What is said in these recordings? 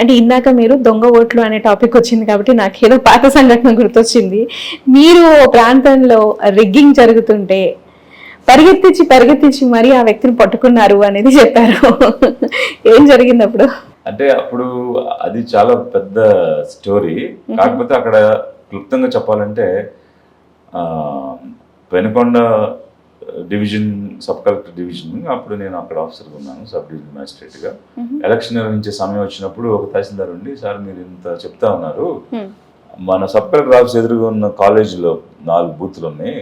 అంటే ఇందాక మీరు దొంగ ఓట్లు అనే టాపిక్ వచ్చింది కాబట్టి నాకు ఏదో పాత సంఘటన గుర్తొచ్చింది. మీరు ప్రాంతంలో రిగ్గింగ్ జరుగుతుంటే పరిగెత్తించి పరిగెత్తించి మరీ ఆ వ్యక్తిని పట్టుకున్నారు అనేది చెప్పారు. ఏం జరిగింది అప్పుడు అంటే అప్పుడు అది చాలా పెద్ద స్టోరీ. కాకపోతే అక్కడ క్లుప్తంగా చెప్పాలంటే Penukonda division sub collector division అప్పుడు నేను అక్కడ ఆఫీసర్గా ఉన్నాను సబ్ డివిజన్ మ్యాజిస్ట్రేట్గా. ఎలక్షన్ నిర్వహించే సమయం వచ్చినప్పుడు ఒక తహసీల్దార్ ఉండి సార్ మీరు ఇంత చెప్తా ఉన్నారు. మన సబ్ కలెక్టర్ ఆఫీస్ ఎదురుగా ఉన్న కాలేజీలో నాలుగు బూత్లు ఉన్నాయి.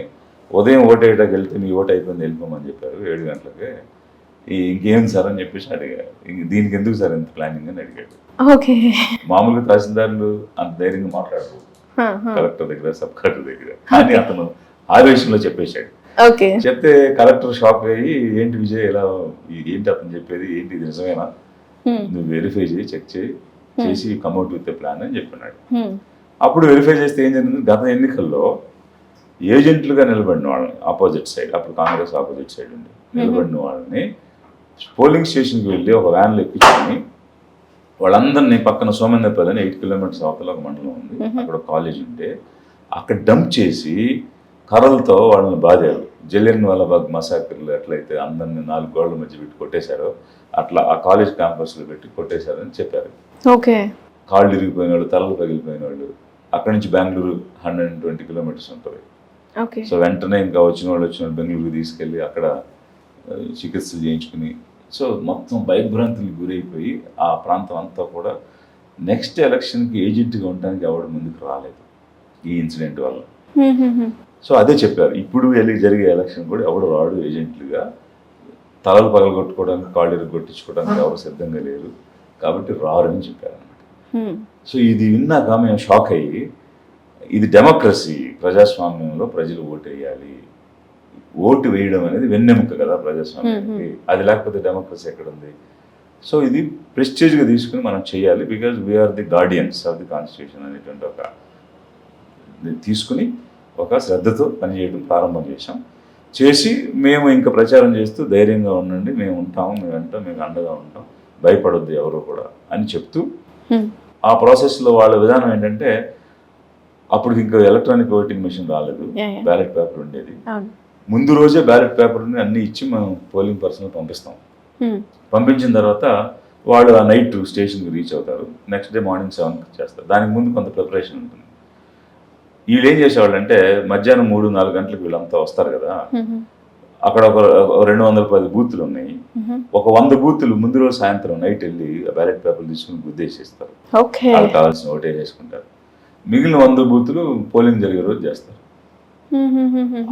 ఉదయం ఓటు వేయడానికి వెళ్తే మీ ఓటు అయిపోయింది వెళ్ళిపోమని చెప్పారు ఏడు గంటలకి. ఈ ఇంకేం సార్ అని చెప్పేసి అడిగారు. ఇంక దీనికి ఎందుకు సార్ ఇంత ప్లానింగ్ అని అడిగాడు. ఓకే. మామూలుగా తహసీల్దార్లు అంత ధైర్యంగా మాట్లాడరు. కలెక్టర్ దగ్గర సబ్ కలెక్టర్ దగ్గర. కానీ అతను ఆవేశంలో చెప్పేశాడు. చెప్తే కలెక్టర్ షాక్ అయ్యి ఏంటి విజయ్ ఇలా ఏంటి అతను చెప్పేది? ఏంటి ఇది నిజమేనా? నువ్వు వెరిఫై చేయి చెక్ చేయి చేసి కమ్అట్ విత్ ప్లాన్ అని చెప్పినాడు. అప్పుడు వెరిఫై చేస్తే ఏం జరిగింది? గత ఎన్నికల్లో ఏజెంట్లుగా నిలబడిన వాళ్ళని ఆపోజిట్ సైడ్ అప్పుడు కాంగ్రెస్ ఆపోజిట్ సైడ్ ఉండి నిలబడిన వాళ్ళని పోలింగ్ స్టేషన్కి వెళ్ళి ఒక వ్యాన్లో ఎక్కించుకొని వాళ్ళందరినీ పక్కన సోమేంద్రపల్లి అని ఎయిట్ కిలోమీటర్స్ అవతల ఒక మండలం ఉంది. అక్కడ కాలేజ్ ఉంటే అక్కడ డంప్ చేసి కర్రలతో వాళ్ళని బాధారు జలియన్ వాళ్ళ బాగ్ మసాకర్లు ఎట్లయితే అందరిని నాలుగు గోడల మధ్య పెట్టి కొట్టేశారో అట్లా ఆ కాలేజ్ క్యాంపస్లో పెట్టి కొట్టేశారని చెప్పారు. ఓకే. కాళ్ళు ఇరిగిపోయిన వాళ్ళు తలలు పగిలిపోయిన వాళ్ళు అక్కడి నుంచి Bengaluru hundred and twenty kilometres ఉంటుంది. ఓకే. సో వెంటనే ఇంకా వచ్చిన వాళ్ళు వచ్చిన వాళ్ళు బెంగళూరుకి తీసుకెళ్ళి అక్కడ ఆ, చికిత్సలు చేయించుకుని సో మొత్తం భయభ్రాంతులకు గురైపోయి ఆ ప్రాంతం అంతా కూడా నెక్స్ట్ ఎలక్షన్కి ఏజెంట్గా ఉండడానికి ఎవడు ముందుకు రాలేదు ఈ ఇన్సిడెంట్ వల్ల. సో అదే చెప్పారు. ఇప్పుడు వెళ్ళి జరిగే ఎలక్షన్ కూడా ఎవడు రాడు ఏజెంట్లుగా. తలలు పగలు కొట్టుకోవడానికి కాళ్ళు కొట్టించుకోవడానికి ఎవరు సిద్ధంగా లేరు. కాబట్టి రారు అని చెప్పారు అనమాట సో ఇది విన్నాక మేము షాక్ అయ్యి ఇది డెమోక్రసీ ప్రజాస్వామ్యంలో ప్రజలు ఓటు వేయాలి ఓటు వేయడం అనేది వెన్నెముక కదా ప్రజాస్వామ్యానికి. అది లేకపోతే డెమోక్రసీ ఎక్కడ ఉంది సో ఇది ప్రెస్టేజ్గా తీసుకుని మనం చేయాలి. Because we are the guardians of the constitution అనేటువంటి ఒక తీసుకుని ఒక శ్రద్ధతో పనిచేయడం ప్రారంభం చేశాం. చేసి మేము ఇంకా ప్రచారం చేస్తూ ధైర్యంగా ఉండండి మేము ఉంటాము మేము వెంట మేము అండగా ఉంటాం భయపడొద్దు ఎవరు కూడా అని చెప్తూ ఆ ప్రాసెస్లో వాళ్ళ విధానం ఏంటంటే అప్పుడు ఇంకా ఎలక్ట్రానిక్ ఓటింగ్ మిషన్ రాలేదు. బ్యాలెట్ పేపర్ ఉండేది. ముందు రోజే బ్యాలెట్ పేపర్ని అన్ని ఇచ్చి మనం పోలింగ్ పర్సన్ పంపిస్తాం. పంపించిన తర్వాత వాళ్ళు ఆ నైట్ స్టేషన్కి రీచ్ అవుతారు నెక్స్ట్ డే మార్నింగ్ సెవెన్కి చేస్తారు. దానికి ముందు కొంత ప్రిపరేషన్ ఉంటుంది. వీళ్ళు ఏం చేసేవాళ్ళు అంటే మధ్యాహ్నం మూడు నాలుగు గంటలకు వీళ్ళంతా వస్తారు కదా. అక్కడ ఒక రెండు వందల పది బూతులు ఉన్నాయి. ఒక వంద బూతులు ముందు రోజు సాయంత్రం నైట్ వెళ్ళి బ్యాలెట్ పేపర్లు తీసుకుని గుద్దేసేస్తారు. వాళ్ళకి కావాల్సిన ఓటే వేసుకుంటారు మిగిలిన వంద బూతులు పోలింగ్ జరిగే రోజు చేస్తారు.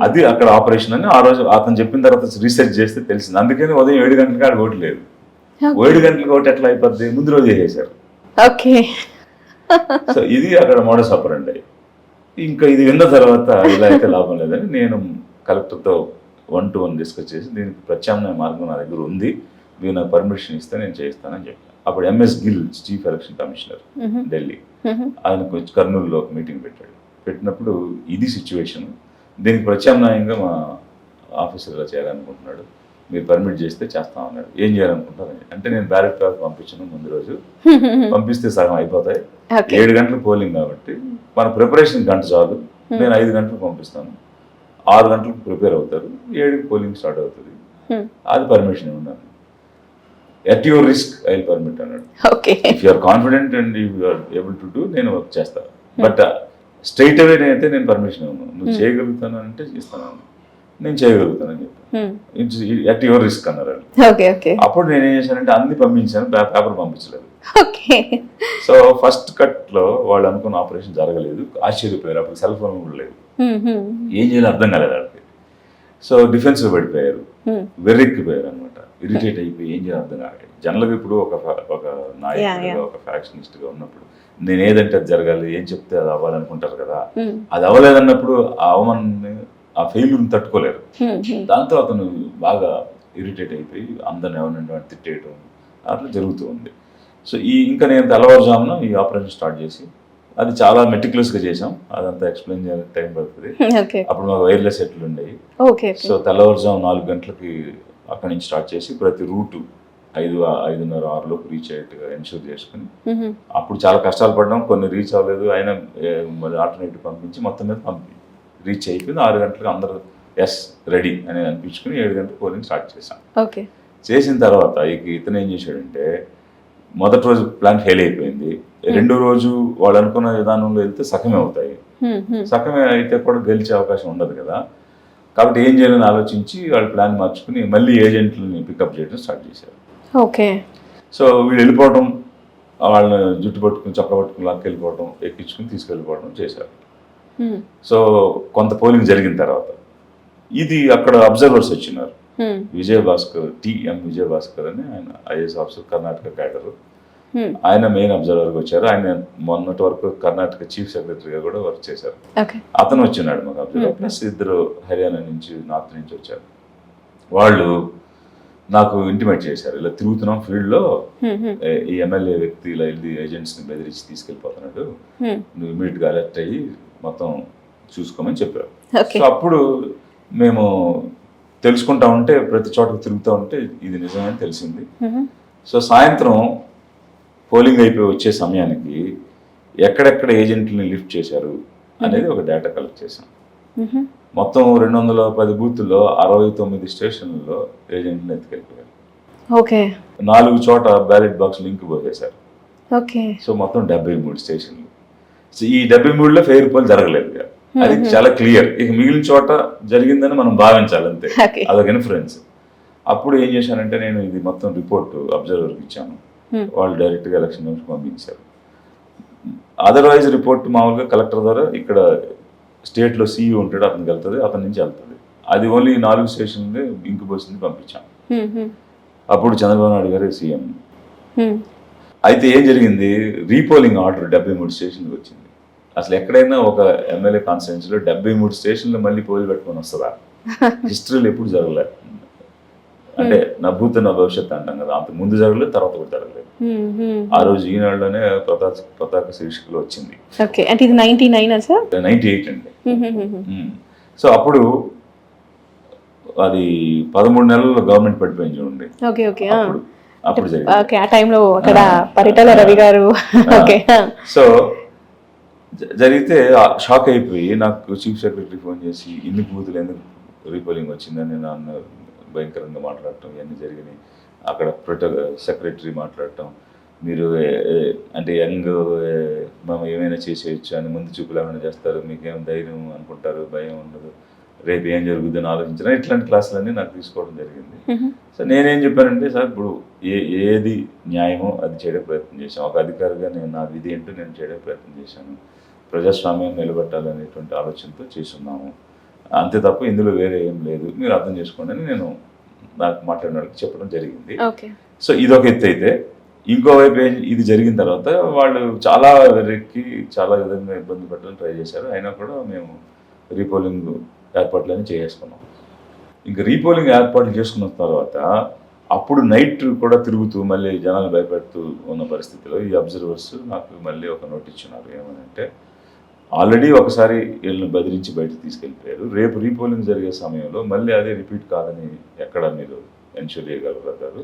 అది అక్కడ ఆపరేషన్ అని ఆ రోజు అతను చెప్పిన తర్వాత రీసెర్చ్ చేస్తే తెలిసింది. అందుకని ఉదయం ఏడు గంటలకి ఆడ ఓటు లేదు. ఏడు గంటలకు ఓటు ఎట్లా అయిపోద్ది? ముందు రోజు వేసేశారు ఓకే. సో ఇది అక్కడ మోడస్ ఆపరండి ఇంకా ఇది విన్న తర్వాత ఇలా అయితే లాభం లేదని నేను కలెక్టర్తో వన్ టు వన్ డిస్కస్ చేసి దీనికి ప్రత్యామ్నాయ మార్గం నా దగ్గర ఉంది. మీరు నాకు పర్మిషన్ ఇస్తే నేను చేస్తానని చెప్పాను. అప్పుడు M S Gill chief election commissioner Delhi ఆయన కొంచెం కర్నూలులో ఒక మీటింగ్ పెట్టాడు. పెట్టినప్పుడు ఇది సిచ్యువేషన్ దీనికి ప్రత్యామ్నాయంగా మా ఆఫీసర్ ఇలా చేయాలనుకుంటున్నాడు. మీరు పర్మిట్ చేస్తే చేస్తాం అన్నాడు. ఏం చేయాలనుకుంటారు అంటే నేను బ్యాలెట్ పేపర్ పంపించను ముందు రోజు. పంపిస్తే సగం అయిపోతాయి. ఏడు గంటలకు పోలింగ్ కాబట్టి మన ప్రిపరేషన్ గంట చాలు. నేను ఐదు గంటలకు పంపిస్తాను. ఆరు గంటలకు ప్రిపేర్ అవుతారు. ఏడుకి పోలింగ్ స్టార్ట్ అవుతుంది. అది పర్మిషన్ ఉన్నాను at your risk I permit అన్నాడు. If you're confident and you're able to do నేను వర్క్ చేస్తాను బట్ స్ట్రైట్ అవే అయితే నేను పర్మిషన్ ఇవ్వను. నువ్వు చేయగలుగుతాను అంటే ఇస్తాను నేను చేయగలుగుతానని ఇట్స్ ఎట్ యువర్ రిస్క్ అన్నారు వాళ్ళు. అప్పుడు నేను ఏం చేశానంటే అన్ని పంపించాను పేపర్ పంపించలేదు. ఓకే. సో ఫస్ట్ కట్లో వాళ్ళు అనుకున్న ఆపరేషన్ జరగలేదు. ఆశ్చర్యపోయారు అప్పుడు సెల్ ఫోన్ కూడా లేదు. ఏం చేయాలో అర్థం కాలేదు వాళ్ళకి. సో డిఫెన్స్లో పడిపోయారు. వెర్రెక్కిపోయారు అనమాట ఇరిటేట్ అయిపోయి ఏం చేయాలో అర్థం కాలేదు. జనరల్గా ఇప్పుడు ఒక ఒక నాయకుడిగా. ఒక ఫ్యాక్షనిస్ట్గా ఉన్నప్పుడు నేను ఏదంటే అది జరగాలి ఏం చెప్తే అది అవ్వాలనుకుంటారు కదా. అది అవ్వలేదన్నప్పుడు ఆ అవమానాన్ని ఆ ఫెయిల్యూర్ని తట్టుకోలేరు. దాంతో అతను బాగా ఇరిటేట్ అయిపోయి అందరిని ఎవరినంటే వాడిని తిట్టేయటం అట్లా జరుగుతూ ఉంది. సో ఈ ఇంకా నేను తెల్లవారుజామున ఈ ఆపరేషన్ స్టార్ట్ చేసి అది చాలా మెటిక్యులస్గా చేసాం అదంతా ఎక్స్ప్లెయిన్ చేయాలంటే టైం పడుతుంది. అప్పుడు మాకు వైర్లెస్ సెట్లు ఉండేవి. ఓకే సో తెల్లవారుజాము నాలుగు గంటలకి అక్కడి నుంచి స్టార్ట్ చేసి ప్రతి రూటు ఐదు ఐదున్నర ఆరులోపు రీచ్ అయ్యేట్టుగా ఎన్షూర్ చేసుకుని. అప్పుడు చాలా కష్టాలు పడ్డాం. కొన్ని రీచ్ అవ్వలేదు. అయినా మళ్ళీ ఆల్టర్నేటివ్ పంపించి మొత్తం మీద పంపి రీచ్ అయిపోయింది. ఆరు గంటలకు అందరూ ఎస్ రెడీ అని అనిపించుకుని ఏడు గంటలకు పోలింగ్ స్టార్ట్ చేశాం. ఓకే. చేసిన తర్వాత ఇతను ఏం చేశాడంటే మొదటి రోజు ప్లాన్ ఫెయిల్ అయిపోయింది. రెండో రోజు వాళ్ళు అనుకున్న విధానంలో వెళ్తే సగమే అవుతాయి. మ్మ్. మ్మ్. సగమే అయితే కూడా గెలిచే అవకాశం ఉండదు కదా. కాబట్టి ఏం చేయాలని ఆలోచించి వాళ్ళ ప్లాన్ మార్చుకుని మళ్ళీ ఏజెంట్లని పికప్ చేయడం స్టార్ట్ చేశారు. ఓకే. సో వీళ్ళు వెళ్ళిపోవడం వాళ్ళని జుట్టు పట్టుకుని చొక్క పట్టుకుని లాక్కి వెళ్ళిపోవడం ఎక్కించుకుని తీసుకెళ్ళిపోవడం చేశారు. సో కొంత పోలింగ్ జరిగిన తర్వాత ఇది అక్కడ అబ్జర్వర్స్ వచ్చినారు. మ్మ్. విజయ్ భాస్కర్ టిఎం విజయ్ భాస్కర్ అని ఆయన ఐఏఎస్ ఆఫీసర్ కర్ణాటక క్యాడర్ మ్మ్. ఆయన మెయిన్ అబ్జర్వర్గా వచ్చారు. ఆయన మొన్నటి వరకు కర్ణాటక చీఫ్ సెక్రటరీగా కూడా వర్క్ చేశారు. అతను వచ్చినాడు మాకు అబ్జర్వర్ ప్లస్ ఇద్దరు హర్యానా నుంచి నార్త్ నుంచి వచ్చారు. వాళ్ళు నాకు ఇంటిమేట్ చేశారు. ఇలా తిరుగుతున్నాం ఫీల్డ్లో. ఈ ఎమ్మెల్యే వ్యక్తి ఇలా వెళ్ళి ఏజెంట్స్ని బెదిరించి తీసుకెళ్ళిపోతున్నాడు. నువ్వు ఇమీడియట్గా అలర్ట్ అయ్యి మొత్తం చూసుకోమని చెప్పారు. సో అప్పుడు మేము తెలుసుకుంటా ఉంటే ప్రతి చోటకు తిరుగుతూ ఉంటే ఇది నిజమని తెలిసింది. సో సాయంత్రం పోలింగ్ అయిపోయి వచ్చే సమయానికి ఎక్కడెక్కడ ఏజెంట్లని లిఫ్ట్ చేశారు అనేది ఒక డేటా కలెక్ట్ చేశాం. మొత్తం రెండు వందల పది బూత్ల్లో అరవై తొమ్మిది స్టేషన్లలో ఏజెంట్ని ఎత్తుకెళ్ళిపోయారు. ఓకే. నాలుగు చోట బ్యాలెట్ బాక్స్ లింక్ పోసేశారు. ఓకే. సో మొత్తం డెబ్బై మూడు స్టేషన్లు. ఈ డెబ్బై మూడులో ఫెయిర్ పోల్ జరగలేదు ఇక. అది చాలా క్లియర్ ఇక మిగిలిన చోట జరిగిందని మనం భావించాలి అంతే. అదొక ఇన్ఫ్లుయెన్స్ అప్పుడు ఏం చేశానంటే నేను ఇది మొత్తం రిపోర్ట్ అబ్జర్వర్కి ఇచ్చాను. Hmm. వాళ్ళు డైరెక్ట్గా ఎలక్షన్ నుంచి పంపించారు. అదర్వైజ్ రిపోర్ట్ మామూలుగా కలెక్టర్ ద్వారా ఇక్కడ స్టేట్లో సీఈ ఉంటాడు అతనికి వెళ్తుంది అతని నుంచి వెళ్తుంది. అది ఓన్లీ నాలుగు స్టేషన్లే ఇంకు పోసింది పంపించాం. అప్పుడు చంద్రబాబు నాయుడు గారు సీఎం. అయితే ఏం జరిగింది? రీపోలింగ్ ఆర్డర్ డెబ్బై మూడు స్టేషన్లు వచ్చింది. అసలు ఎక్కడైనా ఒక ఎమ్మెల్యే కాన్స్టిట్యున్సీలో డెబ్బై మూడు స్టేషన్లు మళ్ళీ పోలి పెట్టుకొని వస్తుందా హిస్టరీలో ఎప్పుడు జరగలేదు అంటే నా భూత నా భవిష్యత్తు అంటాం కదా అంత ముందు జరగలేదు తర్వాత కూడా జరగలేదు. మ్మ్. మ్మ్. ఆ రోజు ఈనాడులోనే పతాక పతాక శీర్షికలో వచ్చింది. అంటే ఇది ninety nine sir ninety eight అండి. సో అప్పుడు అది పదమూడు నెలల్లో గవర్నమెంట్ పడిపోయింది చూడండి. అప్పుడు ఓకే ఆ టైంలో అక్కడ పరిటాల రవి గారు. ఓకే. సో జరిగితే షాక్ అయిపోయి నాకు చీఫ్ సెక్రటరీ ఫోన్ చేసి ఇన్ని బూతులు ఎందుకు రీపోలింగ్ వచ్చిందని నన్ను భయంకరంగా మాట్లాడటం ఇవన్నీ జరిగినాయి. అక్కడ ప్రొట సెక్రటరీ మాట్లాడటం మీరు అంటే యంగ్ మేము ఏమైనా చేసేయచ్చు అని ముందు చూపులు ఏమైనా చేస్తారు మీకేం ధైర్యం అనుకుంటారు భయం ఉండదు. రేపు ఏం జరుగుతుందని ఆలోచించడం ఇట్లాంటి క్లాసులన్నీ నాకు తీసుకోవడం జరిగింది. సో నేనేం చెప్పానంటే సార్ ఇప్పుడు ఏ ఏది న్యాయమో అది చేయడానికి ప్రయత్నం చేశాను ఒక అధికారిగా నేను నా విధి ఏంటో నేను చేయడానికి ప్రయత్నం చేశాను. ప్రజాస్వామ్యం నిలబెట్టాలనేటువంటి ఆలోచనతో చేస్తున్నాము. అంతే తప్ప ఇందులో వేరే ఏం లేదు. మీరు అర్థం చేసుకోండి అని నేను నాకు మాట్లాడిన చెప్పడం జరిగింది. సో ఇదొక ఎత్తు అయితే ఇంకోవైపు ఇది జరిగిన తర్వాత వాళ్ళు చాలా రెక్కి చాలా విధంగా ఇబ్బంది పెట్టడానికి ట్రై చేశారు. అయినా కూడా మేము రీపోలింగ్ ఏర్పాట్లన్నీ చేసుకున్నాం ఇంకా రీపోలింగ్ ఏర్పాట్లు చేసుకున్న తర్వాత అప్పుడు నైట్ కూడా తిరుగుతూ మళ్ళీ జనాలు భయపెడుతూ ఉన్న పరిస్థితిలో ఈ అబ్జర్వర్స్ నాకు మళ్ళీ ఒక నోట్ ఇచ్చినారు. ఏమనంటే ఆల్రెడీ ఒకసారి వీళ్ళని బెదిరించి బయటకు తీసుకెళ్ళిపోయారు. రేపు రీపోలింగ్ జరిగే సమయంలో మళ్ళీ అదే రిపీట్ కాదని ఎక్కడ మీరు ఎన్షూర్ చేయగలుగుతారు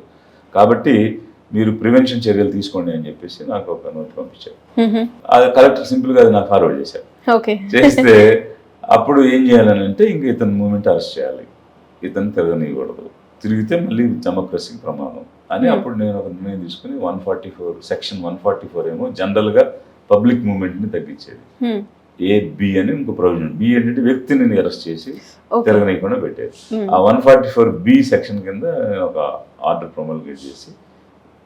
కాబట్టి మీరు ప్రివెన్షన్ చర్యలు తీసుకోండి అని చెప్పేసి నాకు ఒక నోట్ పంపించారు. అది కలెక్టర్ సింపుల్గా అది నాకు ఫార్వర్డ్ చేశారు. చేస్తే అప్పుడు ఏం చేయాలని అంటే ఇంక ఇతని మూమెంట్ అరెస్ట్ చేయాలి. ఇతను తిరగనీయకూడదు. తిరిగితే మళ్ళీ డెమోక్రసీకి ప్రమాదం అని Hmm. అప్పుడు నేను ఒక నిర్ణయం తీసుకుని one forty four section one forty four ఏమో జనరల్గా పబ్లిక్ మూమెంట్ని తగ్గించేది. మ్మ్. ఏ బి అని ఇంకో ప్రొవిజన్ బి ఏంటంటే వ్యక్తిని అరెస్ట్ చేసి తిరగనీయకుండా పెట్టేది. మ్మ్. ఆ one forty four B section కింద ఒక ఆర్డర్ ప్రొమల్గేట్ చేసి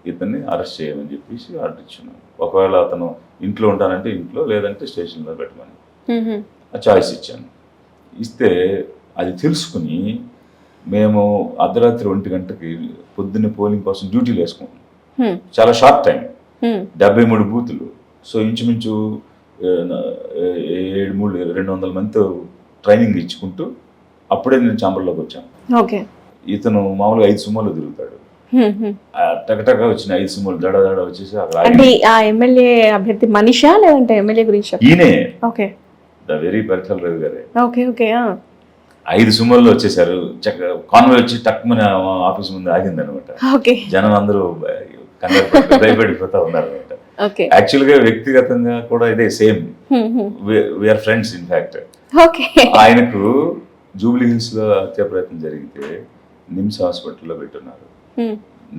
ఇతన్ని అరెస్ట్ చేయమని చెప్పేసి ఆర్డర్ ఇచ్చున్నాను. ఒకవేళ అతను ఇంట్లో ఉంటానంటే ఇంట్లో లేదంటే స్టేషన్లో పెట్టమని. చాయిస్ ఇచ్చాను. ఇస్తే అది తెలుసుకుని మేము అర్ధరాత్రి ఒంటి గంటకి పొద్దున్న పోలింగ్ కోసం డ్యూటీలు వేసుకున్నాం. చాలా షార్ట్ టైం. డెబ్బై మూడు బూతులు. సో ఇంచుమించు ఏడు మూడు రెండు వందల మందితో ట్రైనింగ్ ఇచ్చుకుంటూ అప్పుడే నేను చాంబర్లోకి వచ్చాను. ఓకే. ఇతను మామూలుగా ఐదు సుమోలు తిరుగుతాడు. టకటక వచ్చిన ఐదు సుమోలు దడ దడ వచ్చేసి అక్కడ ఎమ్మెల్యే అభ్యర్థి మనిషా లేదంటే ఎమ్మెల్యే గురించి ఈయనే. Okay. The very Paritala Ravi గారే. Okay okay. ఐదు సుమల్లో వచ్చేసారు. చక్క కాన్వే వచ్చి టక్మని ఆఫీస్ ముందు ఆగింది అనమాట ఓకే జనం అందరూ భయపడిపోతా ఉన్నారు అనమాట ఓకే. యాక్చువల్గా వ్యక్తిగతంగా కూడా ఇదే same. We are friends in fact ఆయనకు జూబ్లీ హిల్స్లో హత్య ప్రయత్నం జరిగితే నిమ్స్ హాస్పిటల్లో పెట్టున్నారు.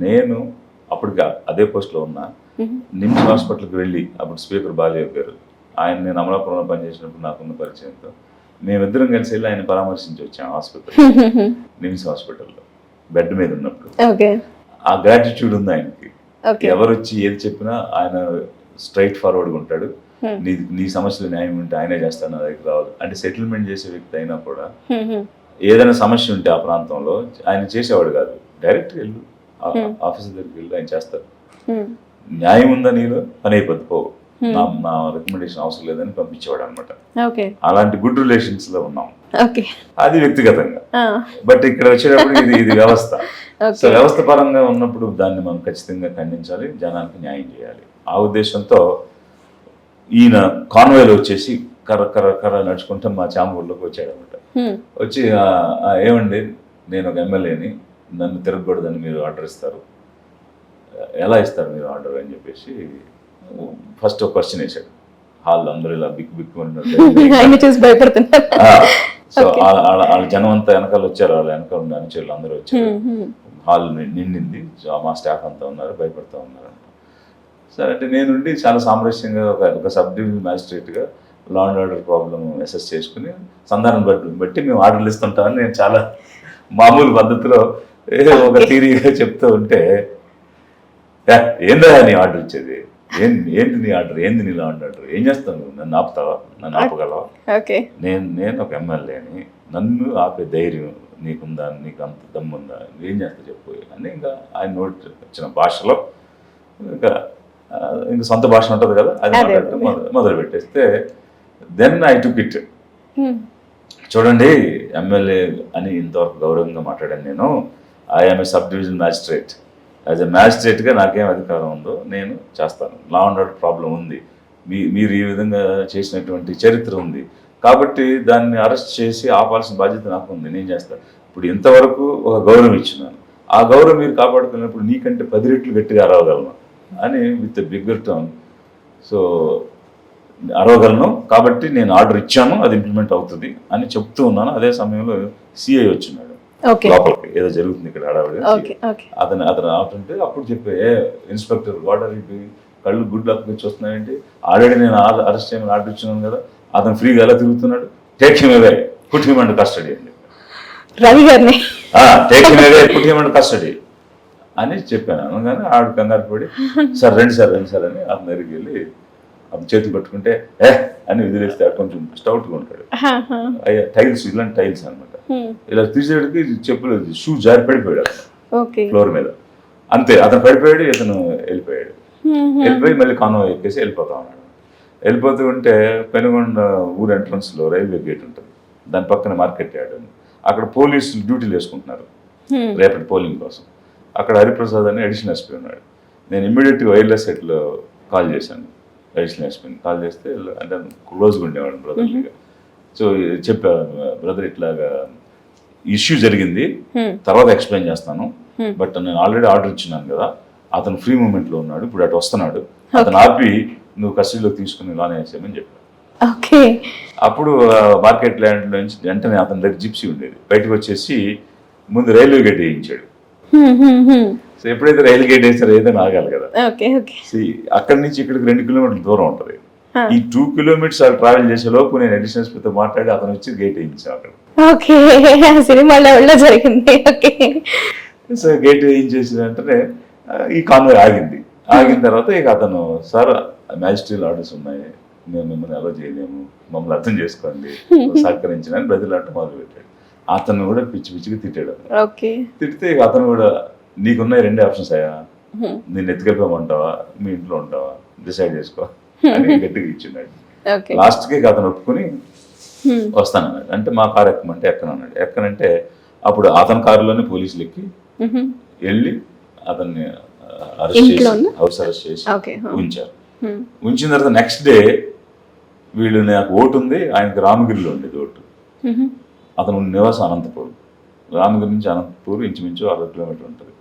నేను అప్పటికి అదే పోస్ట్లో ఉన్నా నిమ్స్ హాస్పిటల్కి వెళ్ళి అప్పుడు స్పీకర్ బాలయ్య గారు ఆయన నేను అమలాపురంలో పనిచేసినప్పుడు నాకున్న పరిచయంతో మేమిద్దరం కలిసి వెళ్ళి ఆయన పరామర్శించి వచ్చాం ఆసుపత్రి నిమ్స్ హాస్పిటల్లో బెడ్ మీద ఉన్నప్పుడు. ఆ గ్రాటిట్యూడ్ ఉంది ఆయనకి. ఎవరు వచ్చి ఏది చెప్పినా ఆయన స్ట్రైట్ ఫార్వర్డ్గా ఉంటాడు. నీ నీ సమస్యలు న్యాయం ఉంటే ఆయనే చేస్తాను నా దగ్గర రావాలి. అంటే సెటిల్మెంట్ చేసే వ్యక్తి అయినా కూడా ఏదైనా సమస్య ఉంటే ఆ ప్రాంతంలో ఆయన చేసేవాడు కాదు. డైరెక్ట్ వెళ్ళు. ఆఫీసర్ దగ్గరికి వెళ్ళి ఆయన చేస్తారు న్యాయం ఉందా నీలో? పని అయిపోద్ది పో. నా నా రికమెండేషన్ అవసరం లేదని పంపించేవాడు అనమాట అలాంటి గుడ్ రిలేషన్స్లో ఉన్నాం. అది వ్యక్తిగతంగా. బట్ ఇక్కడ వచ్చేటప్పుడు ఇది ఇది వ్యవస్థ. సో వ్యవస్థ పరంగా ఉన్నప్పుడు దాన్ని మనం ఖచ్చితంగా ఖండించాలి జనానికి న్యాయం చేయాలి. ఆ ఉద్దేశంతో ఈయన కాన్వేలో వచ్చేసి కర్ర కర్ర కర్ర నడుచుకుంటే మా చాంబూర్లోకి వచ్చాడు అనమాట వచ్చి "ఆ, ఆ, ఏమండి? నేను ఒక ఎమ్మెల్యేని నన్ను తిరగకూడదని మీరు ఆర్డర్ ఇస్తారు. ఎలా ఇస్తారు మీరు ఆర్డర్? అని చెప్పేసి ఫస్ట్ ఒక క్వశ్చన్ వేసాడు హాల్ అందరూ ఇలా బిక్ బిక్ సో. వాళ్ళ జనం అంతా వెనకాల వచ్చారు. వాళ్ళ వెనకాల ఉన్న అనుచరులు అందరూ వచ్చారు. హాల్ నిండింది. సో మా స్టాఫ్ అంతా ఉన్నారు భయపడుతూ ఉన్నారు సరే అంటే నేనుండి చాలా సామరస్యంగా ఒక ఒక sub division మ్యాజిస్ట్రేట్గా law and order problem assess చేసుకుని సంధానం బట్టి బట్టి మేము ఆర్డర్లు ఇస్తుంటామని నేను చాలా మామూలు పద్ధతిలో ఏదో ఒక. థీరీగా చెప్తూ ఉంటే "యా, ఏందా నీ ఆర్డర్ ఇచ్చేది? ఏం ఏంటి నీ ఆర్డర్? ఏంది నీ లా అండ్ ఆర్డర్? ఏం చేస్తావు నువ్వు? నన్ను ఆపుతావా? నన్ను ఆపగలవా? ఓకే. నేను నేను ఒక ఎమ్మెల్యేని. నన్ను ఆపే ధైర్యం నీకుందా? నీకు అంత దమ్ముందా? ఏం చేస్తా చెప్పు అని ఇంకా ఆయన నోటి వచ్చిన భాషలో ఇంకా ఇంకా సొంత భాష ఉంటుంది కదా అది అదే. మొదలు మొదలు పెట్టేస్తే దెన్ ఐ టుక్ ఇట్ చూడండి ఎమ్మెల్యే అని ఇంతవరకు గౌరవంగా మాట్లాడాను నేను. I'm a sub division magistrate as a మ్యాజిస్ట్రేట్గా నాకేం అధికారం ఉందో నేను చేస్తాను. లా అండ్ ఆర్డర్ ప్రాబ్లం ఉంది. మీ మీరు ఈ విధంగా చేసినటువంటి చరిత్ర ఉంది. కాబట్టి దాన్ని అరెస్ట్ చేసి ఆపాల్సిన బాధ్యత నాకు ఉంది నేను చేస్తాను ఇప్పుడు ఇంతవరకు ఒక గౌరవం ఇచ్చినాను ఆ గౌరవం మీరు కాపాడుకున్నప్పుడు నీకంటే పది రెట్లు గట్టిగా అరవగలను అని విత్ బిగ్గర్ టౌన్ సో అరవగలను. కాబట్టి నేను ఆర్డర్ ఇచ్చాను. అది ఇంప్లిమెంట్ అవుతుంది అని చెప్తూ ఉన్నాను. అదే సమయంలో సిఐ వచ్చినాడు. లోపలికి ఏదో జరుగుతుంది ఇక్కడ హడావిడి అతను అతను ఆపుతుంటే అప్పుడు చెప్పే ఏ ఇన్స్పెక్టర్ వాటర్ ఇటు కళ్ళు గుడ్లు అప్పగించి వస్తున్నాయండి ఆల్రెడీ నేను అరెస్ట్ చేయమని ఆర్డర్ ఇచ్చినాను కదా అతను ఫ్రీగా ఎలా తిరుగుతున్నాడు? Take him away put him and custody అండి రవి గారిని. Take him away put him and custody అని చెప్పాను. అనగానే ఆడు కంగారు పడి సార్ రండి సార్ రండి సార్ అని అతని దగ్గరికి వెళ్ళి అతను చేతులు పట్టుకుంటే ఏ అని వదిలేస్తే కొంచెం స్టౌట్గా ఉంటాడు. అయ్యా టైల్స్ ఇలాంటి టైల్స్ అన్నమాట. ఇలా తీసేటికి చెప్పులు షూ జారి పడిపోయాడు ఫ్లోర్ మీద. అంతే అతను పడిపోయాడు ఇతను వెళ్ళిపోయాడు. వెళ్ళిపోయి మళ్ళీ కాన్వా ఎక్కేసి వెళ్ళిపోతా ఉన్నాడు. వెళ్ళిపోతూ ఉంటే పెనుగొండ ఊరు entrance లో రైల్వే గేట్ ఉంటుంది. దాని పక్కన మార్కెట్ యార్డ్ ఉంది అక్కడ పోలీసులు డ్యూటీలు వేసుకుంటున్నారు. రేపటి పోలింగ్ కోసం. అక్కడ హరిప్రసాద్ అని అడిషనల్ ఎస్పీ ఉన్నాడు. నేను ఇమ్మీడియట్గా వైర్లెస్ సెట్లో కాల్ చేశాను. అడిషనల్ ఎస్పీని కాల్ చేస్తే అంటే క్లోజ్గా ఉండేవాడు బ్రదర్లీగా సో చెప్పా బ్రదర్ ఇట్లాగా ఇష్యూ జరిగింది. తర్వాత ఎక్స్ప్లెయిన్ చేస్తాను. బట్ నేను ఆల్రెడీ ఆర్డర్ ఇచ్చినాను కదా అతను ఫ్రీ మూమెంట్లో ఉన్నాడు ఇప్పుడు అటు వస్తున్నాడు. అతను ఆపి నువ్వు కస్టడీలో తీసుకుని లానే వేసేయమని చెప్పాను ఓకే. అప్పుడు మార్కెట్ ల్యాండ్ నుంచి వెంటనే అతని దగ్గర జిప్సీ ఉండేది. బయటకు వచ్చేసి ముందు రైల్వే గేట్ వేయించాడు. సో ఎప్పుడైతే రైలు గేట్ వేసారో ఏదైనా ఆగాలి కదా. అక్కడి నుంచి ఇక్కడికి రెండు కిలోమీటర్ల దూరం ఉంటుంది. ఈ టూ కిలోమీటర్స్ ట్రావెల్ చేసే లోపు నేను అడిషనల్ స్పీతో మాట్లాడి అతను వచ్చి గేట్ వేయించాను అక్కడ. ఓకే సినిమా లెవెల్లో జరిగింది. ఓకే సో గేట్ వేయించేసిన వెంటనే ఈ కాన్వే ఆగింది. ఆగిన తర్వాత ఇక అతను సార్ మ్యాజిస్ట్రియల్ ఆర్డర్స్ ఉన్నాయి. మేము మిమ్మల్ని అలో చేయలేము. మమ్మల్ని అర్థం చేసుకోండి. సహకరించిన అని బదిలాటం మొదలు పెట్టాడు అతను కూడా పిచ్చి పిచ్చిగా తిట్టాడు తిడితే ఇక అతను కూడా నీకున్నాయి రెండే ఆప్షన్స్ అయ్యా. నేను ఎత్తుకెళ్ళిపోమంటావా? మీ ఇంట్లో ఉంటావా? డిసైడ్ చేసుకో. అని గట్టిగా ఓకే. లాస్ట్కి అతను ఒప్పుకొని వస్తానన్నాడు. అంటే మా కారు ఎక్కమంటే ఎక్కనన్నాడు. ఎక్కనంటే అప్పుడు అతని కారులోనే పోలీసులు ఎక్కి వెళ్ళి అతన్ని అరెస్ట్ చేసి? హౌస్ అరెస్ట్ చేసి ఉంచారు. ఉంచిన తర్వాత నెక్స్ట్ డే వీళ్ళు నాకు ఓటు ఉంది ఆయనకి రామగిరిలో ఉండేది ఓటు. అతను నివాసం అనంతపూర్. రామగిరి నుంచి అనంతపూర్ ఇంచుమించు అరవై కిలోమీటర్ ఉంటుంది.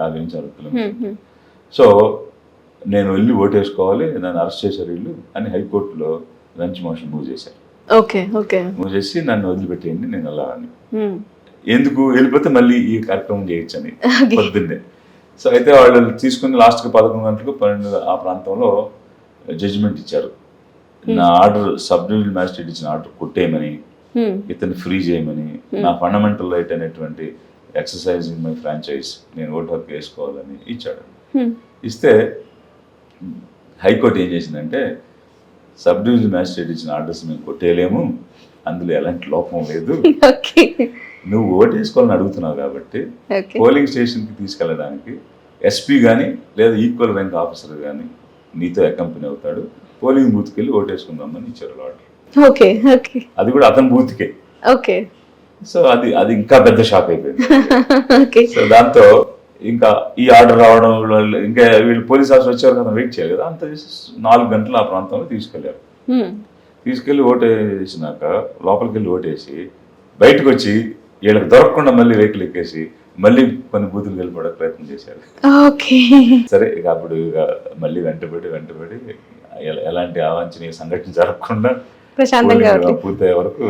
యాభై నుంచి అరవై కిలోమీటర్. సో నేను వెళ్ళి ఓటేసుకోవాలి నన్ను అరెస్ట్ చేశారు వీళ్ళు అని హైకోర్టులో లంచ్ మోషన్ మూవ్ చేశారు. Okay okay. మూవ్ చేసి నన్ను వదిలిపెట్టేయండి నేను వెళ్ళాలని హ్మ్. ఎందుకు? వెళ్ళిపోతే మళ్ళీ ఈ కార్యక్రమం చేయొచ్చని Okay. పొద్దున్నే. సో అయితే వాళ్ళు తీసుకుని లాస్ట్కి పదకొండు గంటలకు పన్నెండు ఆ ప్రాంతంలో జడ్జిమెంట్ ఇచ్చారు. నా ఆర్డర్ సబ్ డివిజన్ మ్యాజిస్ట్రేట్ ఇచ్చిన ఆర్డర్ కొట్టేయమని హ్మ్. ఇతన్ని ఫ్రీ చేయమని నా ఫండమెంటల్ రైట్ అనేటువంటి ఎక్సర్సైజింగ్ మై ఫ్రాంచైజ్ నేను ఓటు హక్కు వేసుకోవాలని ఇచ్చాడు. ఇస్తే హైకోర్టు ఏం చేసిందంటే సబ్ డివిజన్ మ్యాజిస్ట్రేట్ ఇచ్చిన ఆర్డర్స్ మేము కొట్టేయలేము అందులో ఎలాంటి లోపం లేదు. నువ్వు ఓటు వేసుకోవాలని అడుగుతున్నావు కాబట్టి పోలింగ్ స్టేషన్కి తీసుకెళ్ళడానికి ఎస్పీ కానీ లేదా ఈక్వల్ ర్యాంక్ ఆఫీసర్ కానీ నీతో అకంపెనీ అవుతాడు. పోలింగ్ బూత్కి వెళ్ళి ఓటు వేసుకుందామని ఇచ్చారు ఆర్డర్ అది కూడా అతని బూత్కే. ఓకే. సో అది అది ఇంకా పెద్ద షాక్ అయిపోయింది. సో దాంతో ఇంకా ఈ ఆర్డర్ రావడం ఇంకా వీళ్ళు పోలీస్ ఆఫీసర్ వచ్చారు కదా వెయిట్ చేయాలి కదా అంత చేసి నాలుగు గంటలు ఆ ప్రాంతంలో తీసుకెళ్ళారు. హ్మ్. తీసుకెళ్ళి ఓటు వేసినాక లోపలికి వెళ్ళి ఓటేసి బయటకు వచ్చి వీళ్ళకి దొరకకుండా మళ్ళీ వెహికల్ ఎక్కేసి మళ్ళీ కొన్ని బూతులు వెళ్ళిపోవడానికి ప్రయత్నం చేశారు. సరే ఇక అప్పుడు ఇక మళ్ళీ వెంటబడి వెంటబడి ఎల- ఎలాంటి అవాంఛనీయ సంఘటన జరగకుండా పూర్తయ్యే వరకు